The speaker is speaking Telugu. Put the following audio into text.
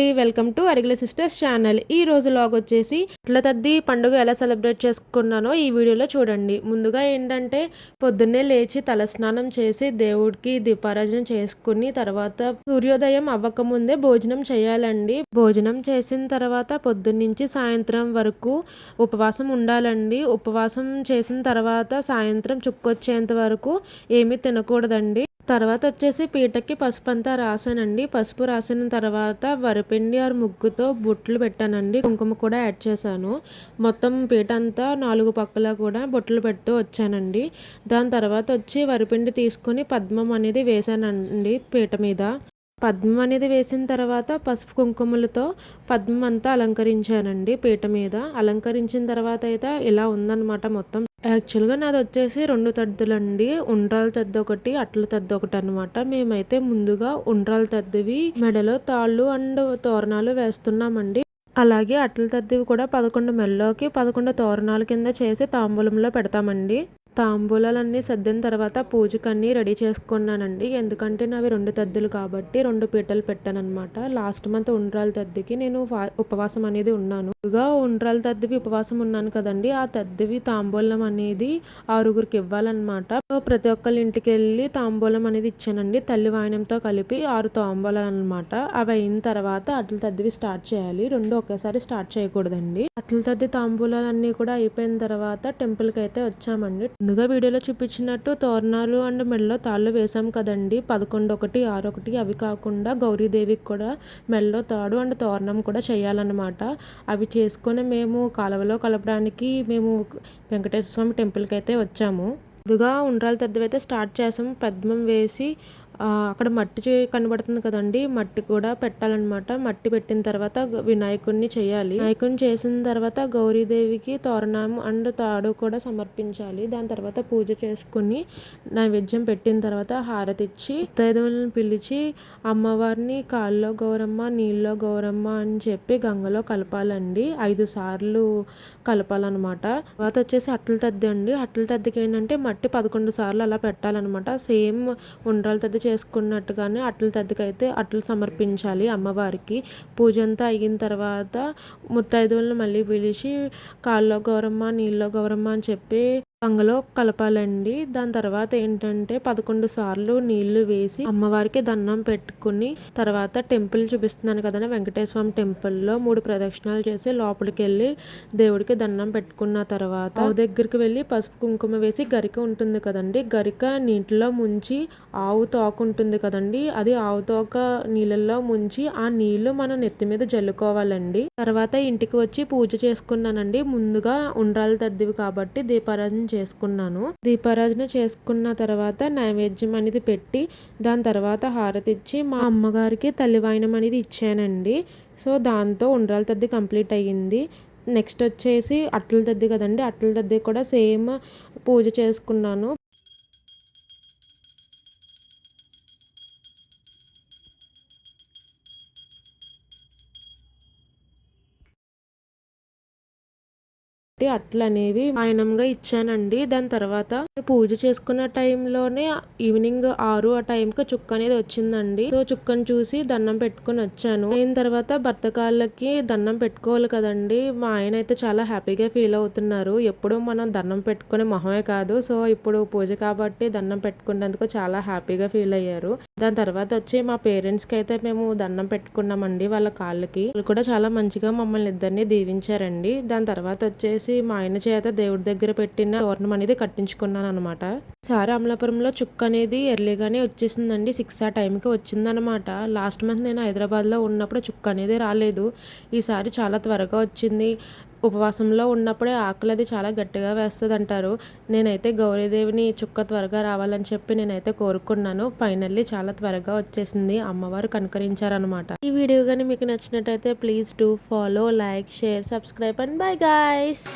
అండి. Welcome to Arigala sisters channel. ఈ రోజు లాగ్ వచ్చేసి ఇట్ల తద్ది పండుగ ఎలా సెలబ్రేట్ చేసుకున్నానో ఈ వీడియోలో చూడండి. ముందుగా ఏంటంటే పొద్దున్నే లేచి తలస్నానం చేసి దేవుడికి దీపారాజన చేసుకుని తర్వాత సూర్యోదయం అవ్వకముందే భోజనం చేయాలండి. భోజనం చేసిన తర్వాత పొద్దున్నుంచి సాయంత్రం వరకు ఉపవాసం ఉండాలండి. ఉపవాసం చేసిన తర్వాత సాయంత్రం చుక్కొచ్చేంత వరకు ఏమీ తినకూడదండి. తర్వాత వచ్చేసి పీటకి పసుపు అంతా రాసానండి. పసుపు రాసిన తర్వాత వరిపిండి ఆరు ముగ్గుతో బొట్లు పెట్టానండి. కుంకుమ కూడా యాడ్ చేశాను. మొత్తం పీట అంతా నాలుగు పక్కల కూడా బొట్లు పెట్టు వచ్చానండి. దాని తర్వాత వచ్చి వరిపిండి తీసుకుని పద్మం అనేది వేసానండి పీట మీద. పద్మం అనేది వేసిన తర్వాత పసుపు కుంకుమలతో పద్మం అంతా అలంకరించానండి పీట మీద. అలంకరించిన తర్వాత అయితే ఇలా ఉందన్నమాట మొత్తం. యాక్చువల్గా నాది వచ్చేసి రెండు తద్దులండి. ఉండ్రాల తద్ద ఒకటి అట్ల తద్ద ఒకటి అనమాట మేమైతే ముందుగా ఉండ్రాల తద్దవి మెడలో తాళ్ళు అండ్ తోరణాలు వేస్తున్నామండి. అలాగే అట్ల తద్దివి కూడా పదకొండు మెల్లోకి పదకొండు తోరణాల కింద చేసి తాంబూలంలో పెడతామండి. తాంబూలాలన్నీ సర్దిన తర్వాత పూజకన్నీ రెడీ చేసుకున్నానండి. ఎందుకంటే నావి రెండు తద్దులు కాబట్టి రెండు పీటలు పెట్టానమాట లాస్ట్ మంత్ ఉండ్రాల తద్దికి నేను ఉపవాసం అనేది ఉన్నాను. ఇదిగా ఉండ్రాల తద్దివి ఉపవాసం ఉన్నాను కదండి. ఆ తద్దివి తాంబూలం అనేది ఆరుగురికి ఇవ్వాలన్నమాట. ప్రతి ఒక్కళ్ళ ఇంటికి వెళ్ళి తాంబూలం అనేది ఇచ్చానండి. తల్లి వాయనంతో కలిపి ఆరు తాంబూలాలు అనమాట అవి అయిన తర్వాత అట్ల తద్దివి స్టార్ట్ చేయాలి. రెండు ఒకేసారి స్టార్ట్ చేయకూడదండి. అట్ల తద్ది తాంబూలాలన్నీ కూడా అయిపోయిన తర్వాత టెంపుల్కి అయితే వచ్చామండి. ముందుగా వీడియోలో చూపించినట్టు తోరణాలు అండ్ మెడలో తాళ్ళు వేసాం కదండి. పదకొండు ఒకటి ఆరు ఒకటి అవి కాకుండా గౌరీదేవికి కూడా మెడలో తాడు అండ్ తోరణం కూడా చేయాలన్నమాట. అవి చేసుకొని మేము కాలువలో కలపడానికి మేము వెంకటేశ్వర స్వామి టెంపుల్కి అయితే వచ్చాము. ముందుగా ఉండ్రాల తెద్దవైతే స్టార్ట్ చేసాము పద్మం వేసి అక్కడ మట్టి కనబడుతుంది కదండి. మట్టి కూడా పెట్టాలన్నమాట. మట్టి పెట్టిన తర్వాత వినాయకుడిని చేయాలి. వినాయకుడిని చేసిన తర్వాత గౌరీదేవికి తోరణం అండ్ తాడు కూడా సమర్పించాలి. దాని తర్వాత పూజ చేసుకుని నైవేద్యం పెట్టిన తర్వాత హారతి ఇచ్చి ముత్తైదువులను పిలిచి అమ్మవారిని కాల్లో గౌరమ్మ నీళ్ళలో గౌరమ్మ అని చెప్పి గంగలో కలపాలండి. ఐదు సార్లు కలపాలన్నమాట. తర్వాత వచ్చేసి అట్ల తద్ది అండి అట్ల తద్దికి ఏంటంటే మట్టి పదకొండు సార్లు అలా పెట్టాలన్నమాట. సేమ్ ఉండ్రాల తద్ది చేసుకున్నట్టుగానే అట్ల తద్దికైతే అట్లు సమర్పించాలి అమ్మవారికి. పూజ అంతా అయిన తర్వాత ముత్తైదువులను మళ్ళీ పిలిచి కాల్లో గౌరమ్మ నీళ్ళలో గౌరమ్మ అని చెప్పి గంగలో కలపాలండి. దాని తర్వాత ఏంటంటే పదకొండు సార్లు నీళ్ళు వేసి అమ్మవారికి దండం పెట్టుకుని తర్వాత టెంపుల్ చూపిస్తున్నాను కదా వెంకటేశ్వర టెంపుల్లో మూడు ప్రదక్షిణాలు చేసి లోపలికి వెళ్ళి దేవుడికి దండం పెట్టుకున్న తర్వాత ఆవు దగ్గరికి వెళ్ళి పసుపు కుంకుమ వేసి గరిక ఉంటుంది కదండి. గరిక నీటిలో ముంచి ఆవు తోక ఉంటుంది కదండి. అది ఆవు తోక నీళ్ళల్లో ముంచి ఆ నీళ్ళు మన నెత్తి మీద జల్లుకోవాలండి. తర్వాత ఇంటికి వచ్చి పూజ చేసుకున్నానండి. ముందుగా ఉండ్రాలు తద్దివి కాబట్టి దీపారాధన చేసుకున్నాను. దీపారాధన చేసుకున్న తర్వాత నైవేద్యం అనేది పెట్టి దాని తర్వాత హారతి ఇచ్చి మా అమ్మగారికి తల్లివాయనం అనేది ఇచ్చానండి. సో దాంతో ఉండ్రాల తద్ది కంప్లీట్ అయ్యింది. నెక్స్ట్ వచ్చేసి అట్ల తద్ది కదండి అట్ల తద్ది కూడా సేమ్ పూజ చేసుకున్నాను. కాబట్టి అట్లనేవి ఆయనంగా ఇచ్చానండి. దాని తర్వాత పూజ చేసుకున్న టైంలోనే ఈవినింగ్ ఆరు ఆ టైంకి చుక్క అనేది వచ్చిందండి. సో చుక్కను చూసి దండం పెట్టుకుని వచ్చాను. అయిన తర్వాత భర్త కాళ్ళకి దండం పెట్టుకోవాలి కదండి. మా ఆయన అయితే చాలా హ్యాపీగా ఫీల్ అవుతున్నారు. ఎప్పుడు మనం దండం పెట్టుకునే మొహమే కాదు. సో ఇప్పుడు పూజ కాబట్టి దండం పెట్టుకున్నందుకు చాలా హ్యాపీగా ఫీల్ అయ్యారు. దాని తర్వాత వచ్చి మా పేరెంట్స్కి అయితే మేము దండం పెట్టుకున్నామండి వాళ్ళ కాళ్ళకి. వాళ్ళు కూడా చాలా మంచిగా మమ్మల్ని ఇద్దరిని దీవించారండి. దాని తర్వాత వచ్చేసి చేసి మా ఆయన చేత దేవుడి దగ్గర పెట్టిన తోరణం అనేది కట్టించుకున్నాను అనమాట సారి అమలాపురంలో చుక్క అనేది ఎర్లీగానే వచ్చేసిందండి. సిక్స్ ఆ టైంకి వచ్చిందనమాట లాస్ట్ మంత్ నేను హైదరాబాద్లో ఉన్నప్పుడు చుక్క అనేది రాలేదు. ఈసారి చాలా త్వరగా వచ్చింది. ఉపవాసంలో ఉన్నప్పుడే ఆకులు అది చాలా గట్టిగా వేస్తుంది అంటారు నేనైతే గౌరీదేవిని చుక్క త్వరగా రావాలని చెప్పి నేనైతే కోరుకున్నాను. ఫైనల్లీ చాలా త్వరగా వచ్చేసింది. అమ్మవారు కనుకరించారనమాట ఈ వీడియో కానీ మీకు నచ్చినట్టయితే please do follow like share subscribe and bye guys.